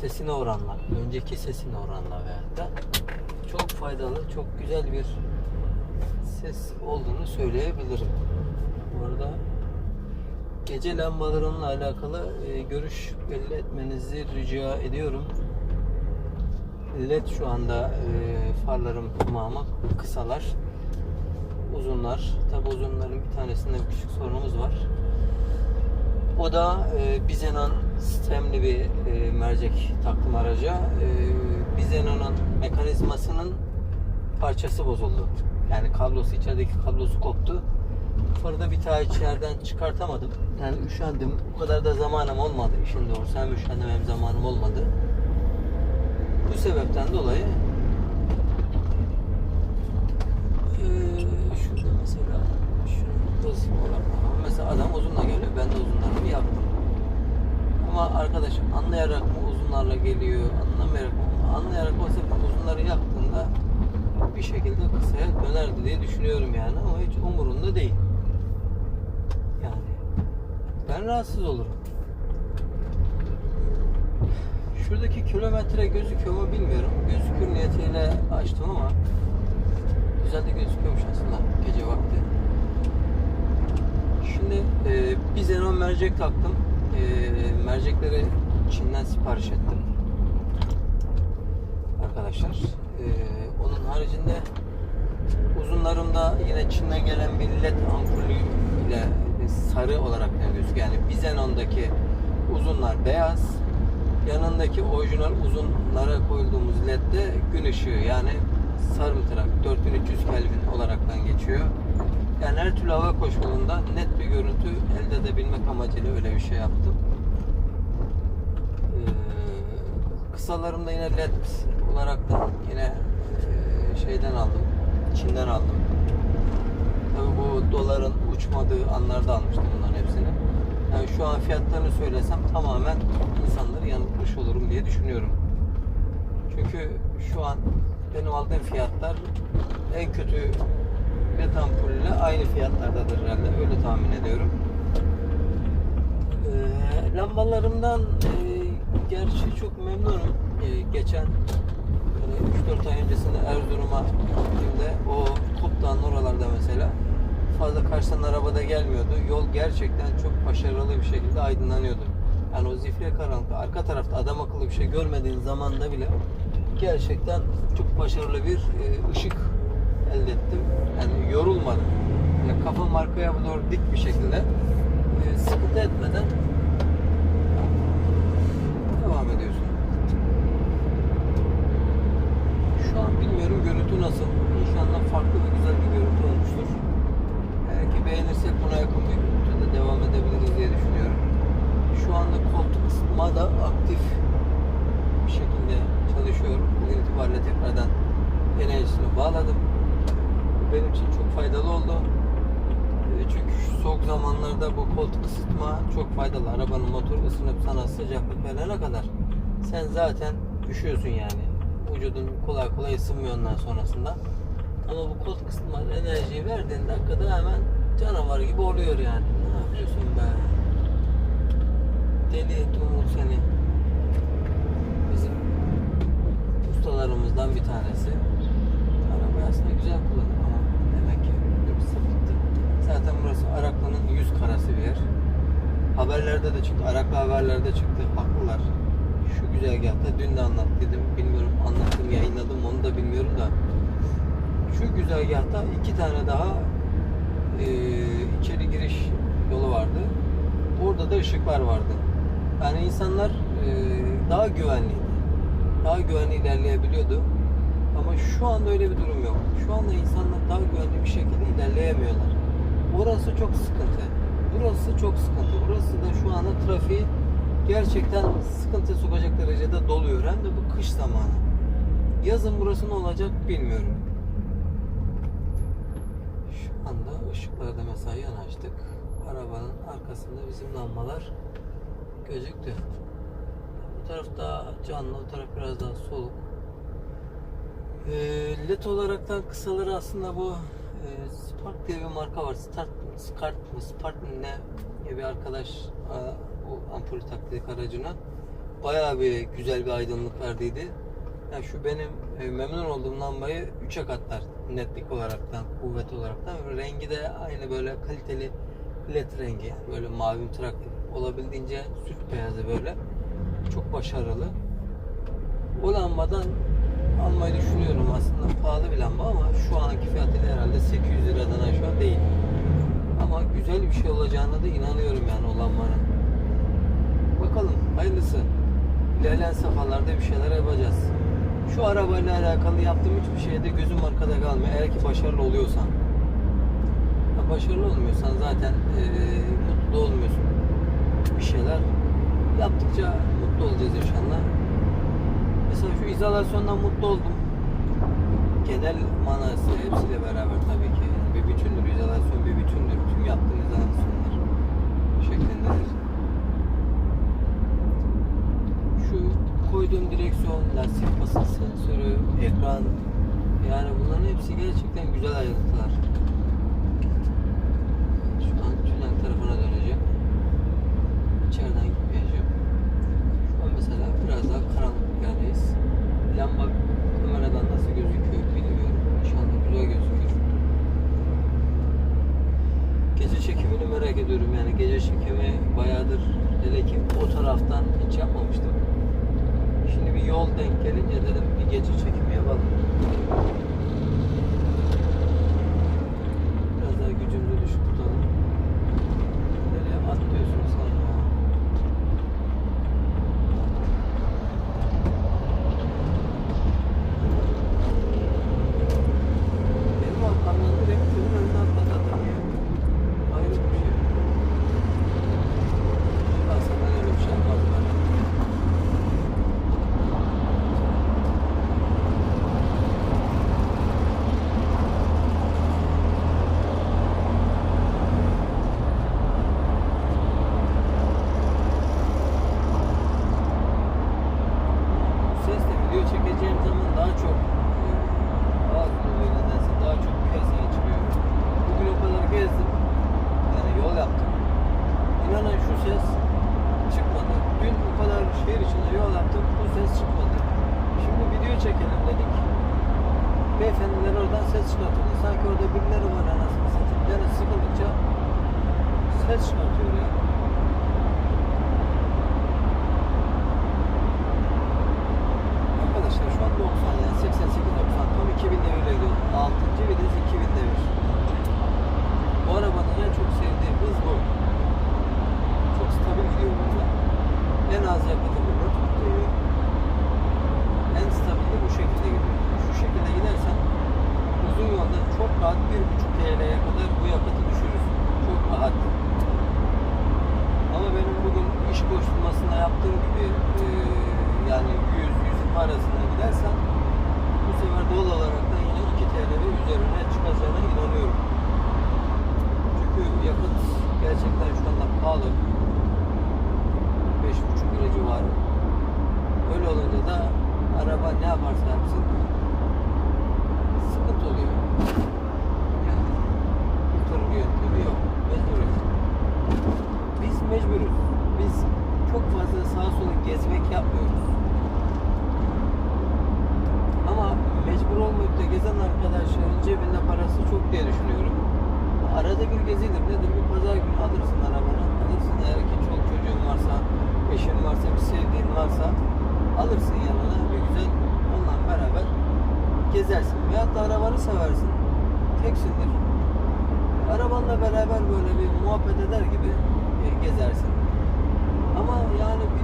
sesine oranla, önceki sesine oranla veyahut da çok faydalı, çok güzel bir ses olduğunu söyleyebilirim. Bu arada gece lambalarımla alakalı e, görüş belli etmenizi rica ediyorum. LED şu anda e, farlarım tamamı kısalar. Uzunlar. Tabi uzunların bir tanesinde bir küçük sorunumuz var. O da e, Bizenon sistemli bir e, mercek taktım araca. E, Bizenon'un mekanizmasının parçası bozuldu. Yani kablosu, içerideki kablosu koptu. Farı da bir daha içeriden çıkartamadım. Yani üşendim. O kadar da zamanım olmadı işin doğrusu. Hem üşendim hem zamanım olmadı. Bu sebepten dolayı eee, şurada mesela olarak mesela adam uzunla geliyor ben de uzunlarımı yaptım ama arkadaş anlayarak mı uzunlarla geliyor anlamayarak mı anlayarak olsa uzunları yaptığında bir şekilde kısaya dönerdi diye düşünüyorum yani ama hiç umurunda değil yani ben rahatsız olurum Şuradaki kilometre gözüküyor mu bilmiyorum. Gözükür niyetiyle açtım ama güzel de gözüküyormuş aslında gece vakti. Şimdi e, bir xenon mercek taktım. Mercekleri Çin'den sipariş ettim. Arkadaşlar. E, onun haricinde uzunlarımda yine Çin'den gelen bir led ampulü ile sarı olarak gözüküyor. Yani bir xenondaki uzunlar beyaz, yanındaki orijinal uzunlara koyduğumuz ledde gün ışığı yani sarımtırak 4300 Kelvin olaraktan geçiyor. Yani her türlü hava koşulunda net bir görüntü elde edebilmek amacıyla öyle bir şey yaptım. Ee, kısalarımda yine led olarak da yine e, şeyden aldım. Çin'den aldım. Tabii bu doların uçmadığı anlarda almıştım bunların hepsini. Yani şu an fiyatlarını söylesem tamamen insanları yanıltmış olurum diye düşünüyorum. Çünkü şu an benim aldığım fiyatlar en kötü led ampulle aynı fiyatlardadır herhalde. Öyle tahmin ediyorum. Ee, lambalarımdan e, gerçi çok memnunum. Ee, geçen hani 3-4 ay öncesinde Erzurum'a gittiğimde o Kutlu'nun oralarda mesela fazla karşıdan arabada gelmiyordu. Yol gerçekten çok başarılı bir şekilde aydınlanıyordu. Yani o zifiri karanlıkta arka tarafta adam akıllı bir şey görmediğin zamanda bile gerçekten çok başarılı bir e, ışık elde ettim. Yani yorulmadım. Yani kafam arkaya doğru dik bir şekilde e, sıkıntı etmeden devam ediyorsun. Şu an bilmiyorum görüntü nasıl. İnşallah farklı ve güzel bir görüntü olmuştur. Eğer ki beğenirsek buna yakın bir görüntüde devam edebiliriz diye düşünüyorum. Şu anda koltuk ısıtma da aktif bir şekilde çalışıyor. Bugün itibariyle tekrardan enerjisini bağladım. Bu benim için çok faydalı oldu. E, Çünkü şu soğuk zamanlarda bu koltuk ısıtma çok faydalı. Arabanın motoru ısınıp sana sıcaklık verene kadar sen zaten üşüyorsun yani. Vücudun kolay kolay ısınmıyor ondan sonrasında. Ama bu koltuk ısıtma enerjiyi verdiğin dakikada hemen canavar gibi oluyor yani. Ne yapıyorsun be? Deli Tumul seni. Bizim ustalarımızdan bir tanesi. Arabayı aslında güzel kullanır ama demek ki bir sapıttı. Zaten burası Araklı'nın yüz karası bir yer. Haberlerde de çıktı. Araklı haberlerde çıktı. Haklılar. Şu güzergahta dün de anlattıydım. Bilmiyorum anlattım yayınladım onu da bilmiyorum da. Şu güzergahta iki tane daha e, içeri giriş yolu vardı. Orada da ışıklar vardı. Yani insanlar e, daha güvenliydi. Daha güvenli ilerleyebiliyordu. Ama şu anda öyle bir durum yok. Şu anda insanlar daha güvenli bir şekilde ilerleyemiyorlar. Orası çok sıkıntı. Burası çok sıkıntı. Burası da şu anda trafiği gerçekten sıkıntı sokacak derecede doluyor. Hem de bu kış zamanı. Yazın burası ne olacak bilmiyorum. Şu anda ışıklarda mesela yanaştık. Arabanın arkasında bizim lambalar gözüktü. Bu taraf daha canlı, o taraf biraz daha soluk. Ee, LED olaraktan kısaları aslında bu e, Spark diye bir marka var. Start, Spark mı, Spark mı ne bir arkadaş o ampulü taktık aracına. bayağı bir güzel bir aydınlık verdiydi. Yani şu benim e, memnun olduğum lambayı 3'e katlar netlik olaraktan, kuvvet olaraktan. Rengi de aynı böyle kaliteli led rengi yani böyle mavi trak olabildiğince süt beyazı böyle. Çok başarılı. O lambadan almayı düşünüyorum aslında pahalı bir lamba ama şu anki fiyatıyla herhalde 800 liradan aşağı değil. Ama güzel bir şey olacağına da inanıyorum yani o lambanın. Bakalım hayırlısı. İlerleyen safhalarda bir şeyler yapacağız. Şu arabayla alakalı yaptığım hiçbir şeyde gözüm arkada kalmıyor. Eğer ki başarılı oluyorsan. Ha, başarılı olmuyorsan zaten eee, mutlu olmuyorsun. Bir şeyler yaptıkça mutlu olacağız inşallah. Mesela şu izolasyondan mutlu oldum. Genel manası hepsiyle beraber tabii ki. Bir bütündür. İzolasyon bir bütündür. Tüm yaptığın izolasyonlar şeklindedir. Şu koyduğum direksiyon, lastik basınç sensörü, ekran yani bunların hepsi gerçekten güzel ayrıntılar. Şu an tünel tarafına döneceğim. İçeriden gitmeyeceğim. Şu an mesela biraz daha karanlık bir yerdeyiz. Lamba kameradan nasıl gözüküyor bilmiyorum. İnşallah güzel gözüküyor. Gece çekimini merak ediyorum yani gece çekimi bayağıdır hele ki o taraftan hiç yapmamıştım. Şimdi bir yol denk gelince dedim bir gece çekimi yapalım. Gezmek yapmıyoruz. Ama mecbur olmayıp da gezen arkadaşların cebinde parası çok diye düşünüyorum. Arada bir gezilir. Nedir? Bir pazar günü alırsın arabanı. Alırsın eğer ki çok çocuğun varsa, eşin varsa, bir sevdiğin varsa alırsın yanına bir güzel onunla beraber gezersin. Veyahut da arabanı seversin. Teksindir. Arabanla beraber böyle bir muhabbet eder gibi e, gezersin. Ama yani bilmiyorum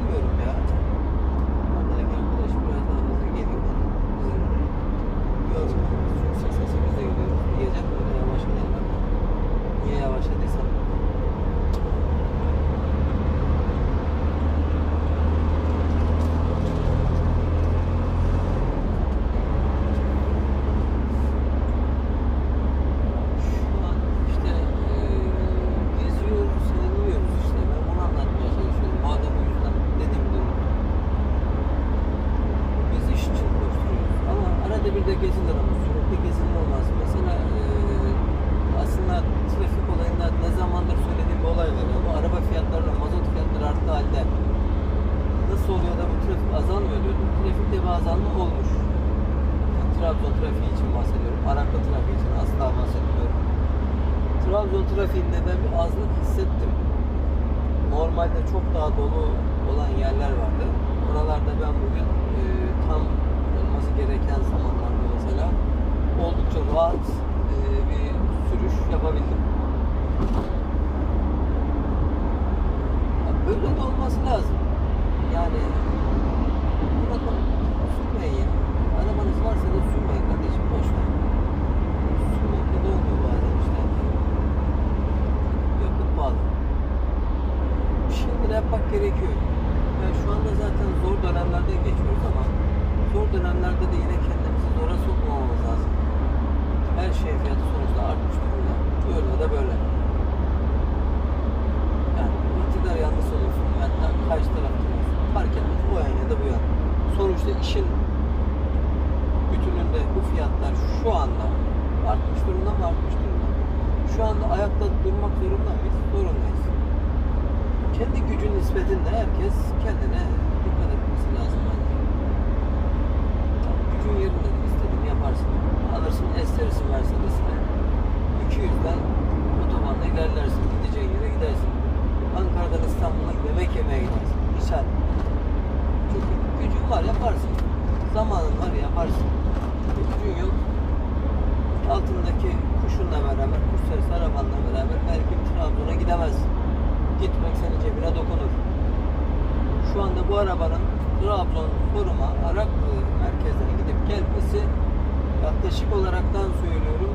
şu anda artmış durumda mı artmış durumda. Şu anda ayakta durmak zorunda mıyız? Zorundayız. Kendi gücün nispetinde herkes kendine dikkat etmesi lazım bence. Yani gücün yerinde de istediğini yaparsın. Alırsın S-Serisi Mercedes'ine. 200'den otobanda ilerlersin. Gideceğin yere gidersin. Ankara'dan İstanbul'a yemek yemeye gidersin. Misal. Çünkü gücün var yaparsın. Zamanın var yaparsın. Gücün yok. Altındaki kuşunla beraber, kuş sesi arabanla beraber belki Trabzon'a gidemezsin. Gitmek senin cebine dokunur. Şu anda bu arabanın Trabzon Forum'a Araklı merkezine gidip gelmesi yaklaşık olaraktan söylüyorum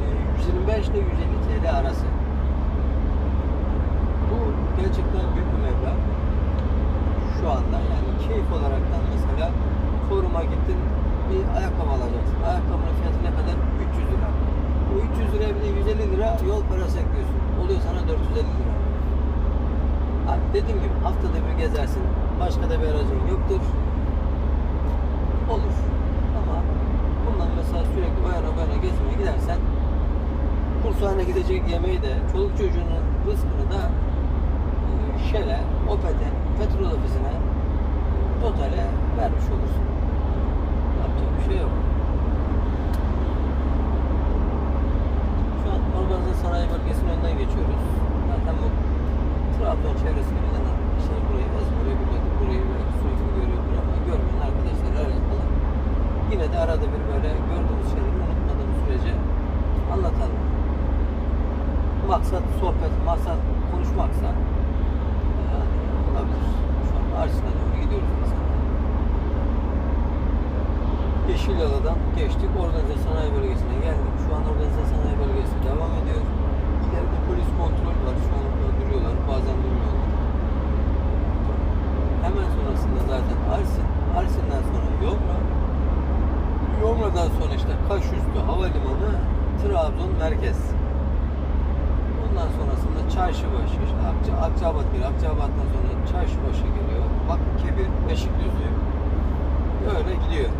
e, 125 ile 150 TL arası. Bu gerçekten büyük bir meblağ. Şu anda yani keyif olaraktan mesela foruma gittin bir ayakkabı alacaksın. Ayakkabının fiyatı? 300 lira. Bu 300 liraya bir de 150 lira yol parası ekliyorsun. Oluyor sana 450 lira. Abi dediğim gibi haftada bir gezersin. Başka da bir aracın yoktur. Olur. Ama bundan mesela sürekli o yana bu yana gezmeye gidersen kursağına gidecek yemeği de çoluk çocuğunun rızkını da e, Shell'e, Opet'e, petrol ofisine totale vermiş olursun. Yapacak bir şey yok. Şu an Organize Sanayi Bölgesi'nin önünden geçiyoruz. Zaten bu Trabzon çevresinde giden arkadaşlar burayı ezbere biliyordur. Burayı böyle sürekli görüyordur ama görmeyen arkadaşlar alakalı. Yine de arada bir böyle gördüğümüz şeyleri unutmadığımız sürece anlatalım. Maksat sohbet, maksat konuşmaksa yani olabilir. Şu an Arsin'e doğru gidiyoruz mesela. Yeşil Yalı'dan geçtik. Organize Sanayi Bölgesi'ne geldik. Şu an Organize Sanayi Bölgesi devam ediyor. İleride polis kontrol var. Şu an orada duruyorlar. Bazen durmuyorlar. Hemen sonrasında zaten Arsin. Arsin'den sonra Yomra. Yomra'dan sonra işte Kaşüstü Havalimanı, Trabzon Merkez. Ondan sonrasında Çarşıbaşı, işte Akça, Akçabat geliyor. Akçabat'tan sonra Çarşıbaşı geliyor. Bakkebir, Beşikdüzü. Böyle gidiyor.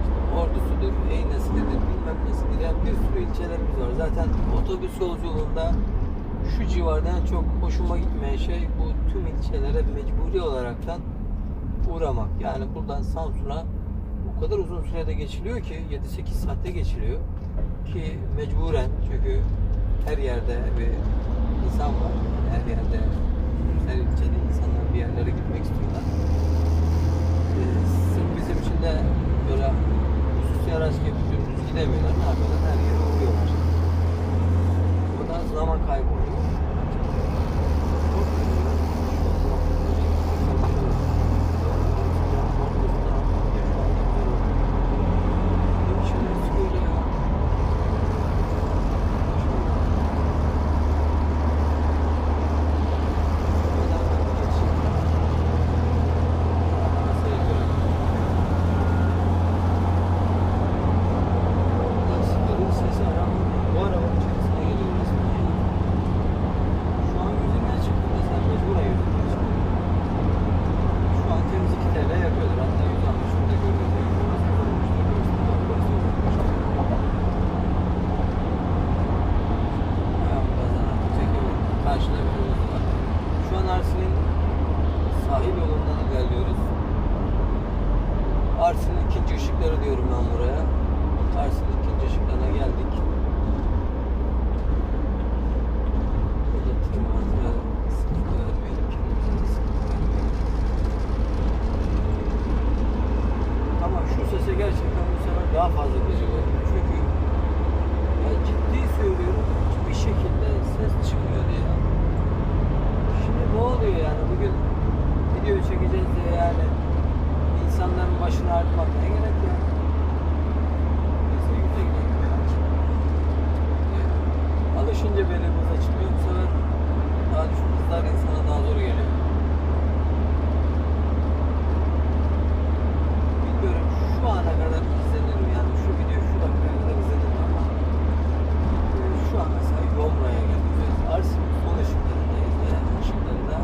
İşte Ordusu'dur, Eynesi'dir, bilmem nesidir. Yani bir sürü ilçelerimiz var. Zaten otobüs yolculuğunda şu civarda en çok hoşuma gitmeyen şey bu tüm ilçelere mecburi olaraktan uğramak. Yani buradan Samsun'a o kadar uzun sürede geçiliyor ki 7-8 saatte geçiliyor ki mecburen çünkü her yerde bir insan var. Her yerde her ilçede insanlar bir yerlere gitmek istiyorlar. Ee, sırf bizim için de böyle hususi araç gibi dümdüz gidemiyorlar. Ne yapıyorlar? Her yere uğruyorlar. Bu da zaman kaybı Arsin'in ikinci ışıkları diyorum ben buraya. Arsin'in ikinci ışıklarına geldik. Burada tır var. Biraz sıkıntı vermeyelim. Kendimize de sıkıntı vermeyelim. Ama şu sese gerçekten bu sefer daha fazla gıcık oldum. Çünkü ya ciddi söylüyorum hiçbir şekilde ses çıkmıyordu ya. Şimdi ne oluyor yani bugün video çekeceğiz diye yani insanların başını ağrıtmak ne gerek ya? Neyse yüze gidelim ya. Yani Alışınca böyle hız açılıyor bu sefer daha düşük hızlar insana daha zor geliyor. Bilmiyorum şu ana kadar izlenir mi? Yani şu video şu dakikaya kadar izlenir mi ama e, şu an mesela Yomra'ya geldik. Arsin'in son ışıklarındayız ve ışıkları da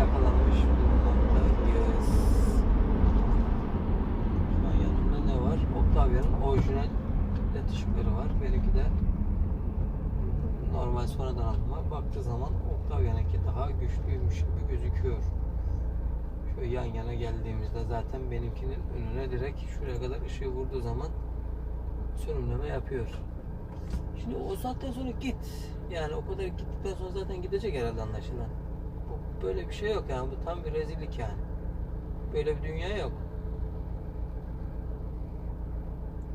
yakalanmış bulunmaktayız. Şu an yanımda ne var? Octavia'nın orijinal led ışıkları var. Benimki de normal sonradan alınma. Baktığı zaman Octavia'nınki daha güçlüymüş gibi gözüküyor. Şöyle yan yana geldiğimizde zaten benimkinin önüne direkt şuraya kadar ışığı vurduğu zaman sönümleme yapıyor. Şimdi o saatten sonra git. Yani o kadar gittikten sonra zaten gidecek herhalde anlaşılan. Böyle bir şey yok yani. Bu tam bir rezillik yani. Böyle bir dünya yok.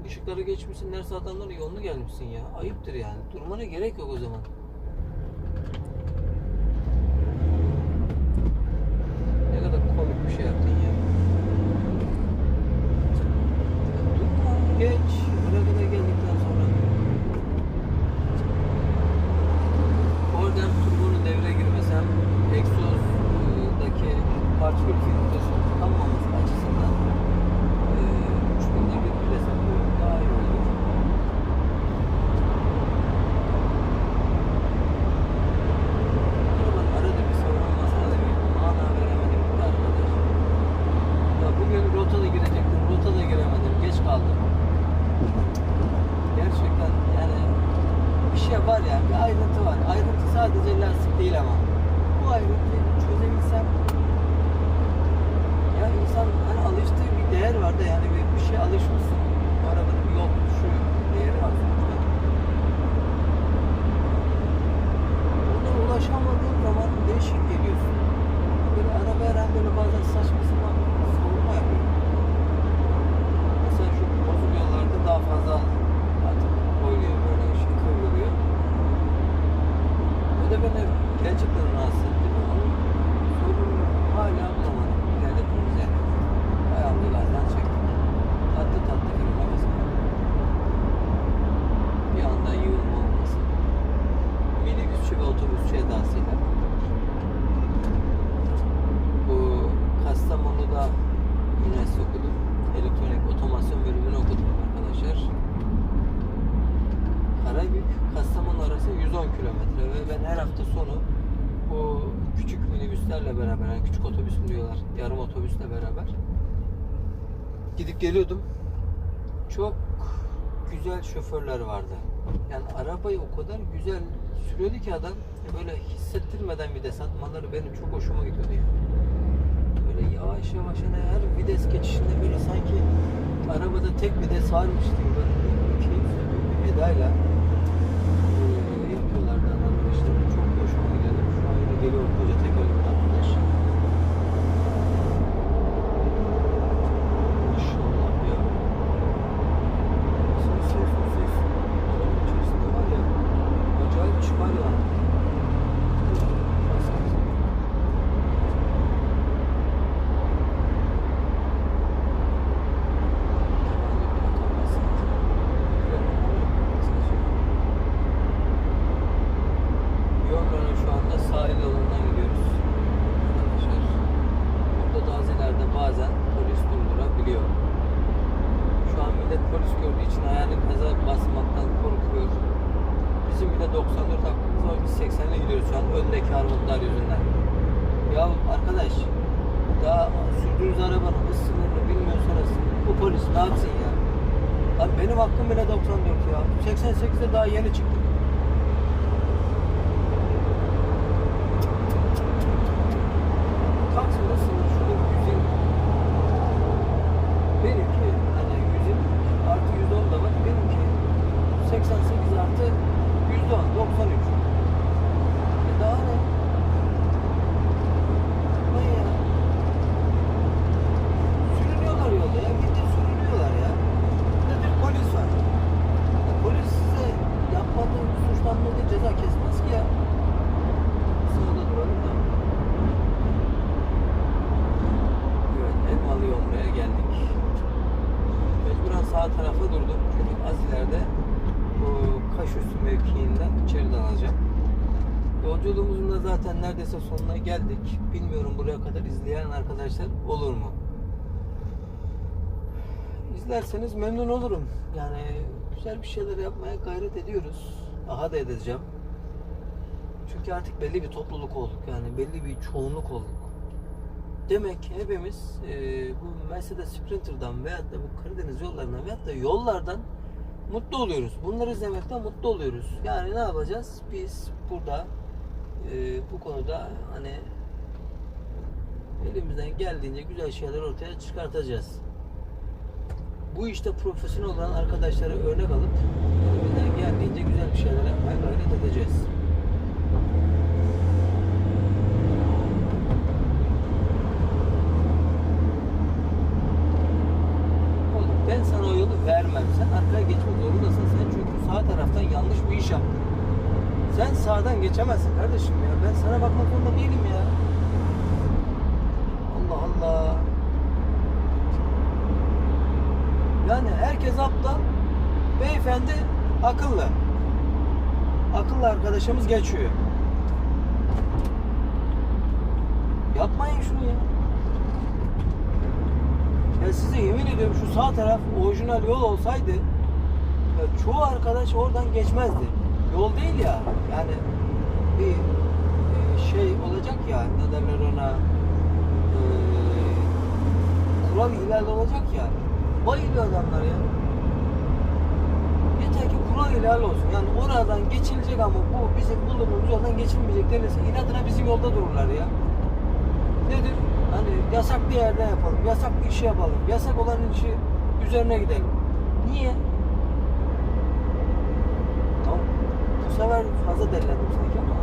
Işıkları geçmişsin, nerede adamların yolunu gelmişsin ya. Ayıptır yani. Durmana gerek yok o zaman. Ne kadar komik bir şey yaptın ya. Durma, geç. Buraya kadar geldikten sonra. Oradan turbonun devre girmesem egzozdaki partikül filtresi tıkanmaması açısından eee 3000'de bir bile satıyorum. Daha iyi olur. Arabanın arada bir sorun olmasına da bir mana veremedim gitti arkadaş. Ya bugün rotada girecektim, rotada giremedim, geç kaldım. Gerçekten yani bir şey var ya, bir ayrıntı var. Ayrıntı sadece lastik değil ama. Bu ayrıntıyı çözebilsem ya insan hani alıştığı bir değer var da yani bir, bir şey alışmışsın. Bu arabanın bir yol şu değeri var sonuçta. Ulaşamadığın zaman değişik geliyorsun. Böyle araba her an böyle bazen saçma sapan savunma yapıyor. Mesela şu bozuk yollarda daha fazla artık oynuyor böyle şey kıvrılıyor. O da beni gerçekten rahatsız etti. Onun sorununu hala bulamadım. İlerletmemiz yani. Bayağı bir gazdan çektik. Tatlı tatlı frene basalım. Bir anda yığılma olmasın. Minibüsçü ve otobüsçü edasıyla. Bu Kastamonu'da üniversite okudum. Elektronik otomasyon bölümünü okudum arkadaşlar. Karabük Kastamonu arası 110 kilometre ve ben her hafta sonu bu küçük minibüslerle beraber, yani küçük otobüs mü diyorlar, yarım otobüsle beraber gidip geliyordum. Çok güzel şoförler vardı. Yani arabayı o kadar güzel sürüyordu ki adam böyle hissettirmeden vites atmaları benim çok hoşuma gidiyordu yani. Böyle yavaş yavaş hani her vites geçişinde böyle sanki arabada tek vites varmış gibi böyle bir keyifli bir edayla %100 arabanın hız sınırını bilmiyorsanız bu polis ne yapsın ya? Abi benim hakkım bile 94 ya. 88'de daha yeni çıktı. Bu Kaşüstü mevkiinden içeri dalacağım. Yolculuğumuzun da zaten neredeyse sonuna geldik. Bilmiyorum buraya kadar izleyen arkadaşlar olur mu? İzlerseniz memnun olurum. Yani güzel bir şeyler yapmaya gayret ediyoruz. Daha da edeceğim. Çünkü artık belli bir topluluk olduk. Yani belli bir çoğunluk olduk. Demek hepimiz e, bu Mercedes Sprinter'dan veyahut da bu Karadeniz yollarından veyahut da yollardan mutlu oluyoruz. Bunları izlemekten mutlu oluyoruz. Yani ne yapacağız? Biz burada e, bu konuda hani elimizden geldiğince güzel şeyler ortaya çıkartacağız. Bu işte profesyonel olan arkadaşlara örnek alıp elimizden geldiğince güzel bir şeyler yapmaya gayret edeceğiz. Oğlum ben sana o yolu vermem. Sen arkaya geçmek zorundasın. Sen çünkü sağ taraftan yanlış bir iş yaptın. Sen sağdan geçemezsin kardeşim ya. Ben sana bakmak zorunda değilim ya. Allah Allah. Yani herkes aptal. Beyefendi akıllı. Akıllı arkadaşımız geçiyor. Yapmayın şunu ya. Ya size yemin ediyorum şu sağ taraf orijinal yol olsaydı çoğu arkadaş oradan geçmezdi. Yol değil ya. Yani bir e, şey olacak ya ne derler ona e, kural ihlal olacak ya. Bayılıyor adamlar ya. Yeter ki kural ihlal olsun. Yani oradan geçilecek ama bu bizim bulunduğumuz yoldan geçilmeyecek denirse inadına bizim yolda dururlar ya. Nedir? Hani yasaklı yerde yapalım, yasaklı işi yapalım, yasak olan işi üzerine gidelim. Niye? Tamam. Bu sefer fazla delilendim sanki ama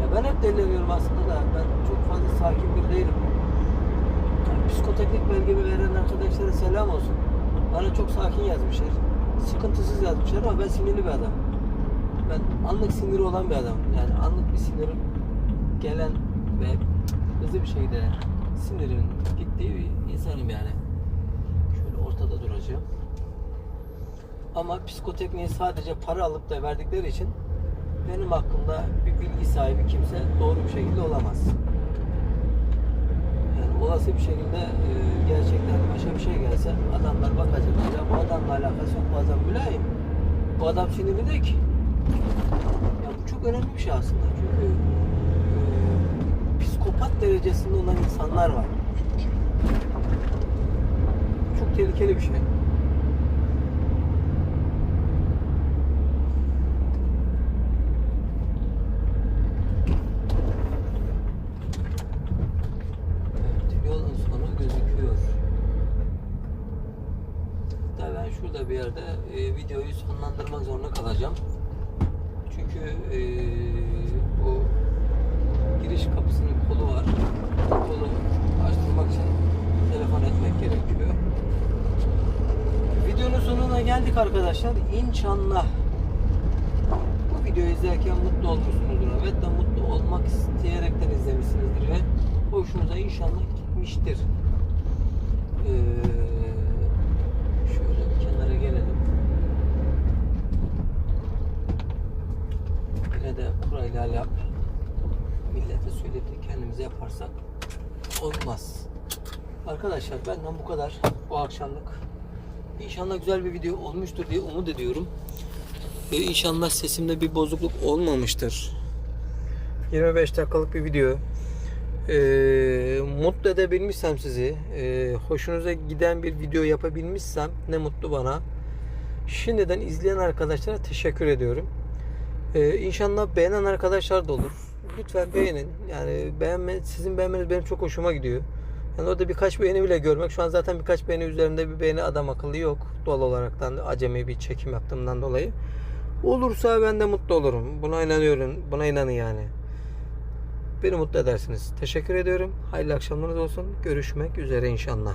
ya ben hep delileniyorum aslında da ben çok fazla sakin bir değilim. Yani psikoteknik belgemi veren arkadaşlara selam olsun. Bana çok sakin yazmışlar. Sıkıntısız yazmışlar ama ben sinirli bir adam. Ben anlık siniri olan bir adam. Yani anlık bir sinirim gelen ve hızlı bir şekilde sinirimin gittiği bir insanım yani. Şöyle ortada duracağım. Ama psikotekniği sadece para alıp da verdikleri için benim hakkımda bir bilgi sahibi kimse doğru bir şekilde olamaz. Yani olası bir şekilde e, gerçekten başa bir şey gelse adamlar bakacak ya bu adamla alakası yok bu adam mülayim. Bu adam sinirli değil ki. Ya bu çok önemli bir şey aslında çünkü e, psikopat derecesinde olan insanlar var. Çok tehlikeli bir şey. Evet, yolun sonu gözüküyor. Şurada bir yerde e, videoyu sonlandırmak zorunda kalacağım. Çünkü e, bu giriş kapısının kolu var. Kolu açtırmak için telefon etmek gerekiyor. Videonun sonuna geldik arkadaşlar. İnşallah bu videoyu izlerken mutlu olmuşsunuzdur. Evet de mutlu olmak isteyerekten izlemişsinizdir ve hoşunuza inşallah gitmiştir. Ee, şöyle bir kenara gelelim. Yine kurayla yap. Millete söyleyip de kendimize yaparsak olmaz. Arkadaşlar benden bu kadar bu akşamlık. İnşallah güzel bir video olmuştur diye umut ediyorum. Ve inşallah sesimde bir bozukluk olmamıştır. 25 dakikalık bir video. Ee, mutlu edebilmişsem sizi, e, hoşunuza giden bir video yapabilmişsem ne mutlu bana. Şimdiden izleyen arkadaşlara teşekkür ediyorum. Ee, inşallah beğenen arkadaşlar da olur. Lütfen beğenin. Yani beğenme, sizin beğenmeniz benim çok hoşuma gidiyor. Yani orada birkaç beğeni bile görmek. Şu an zaten birkaç beğeni üzerinde bir beğeni adam akıllı yok. Doğal olaraktan acemi bir çekim yaptığımdan dolayı. Olursa ben de mutlu olurum. Buna inanıyorum. Buna inanın yani. Beni mutlu edersiniz. Teşekkür ediyorum. Hayırlı akşamlarınız olsun. Görüşmek üzere inşallah.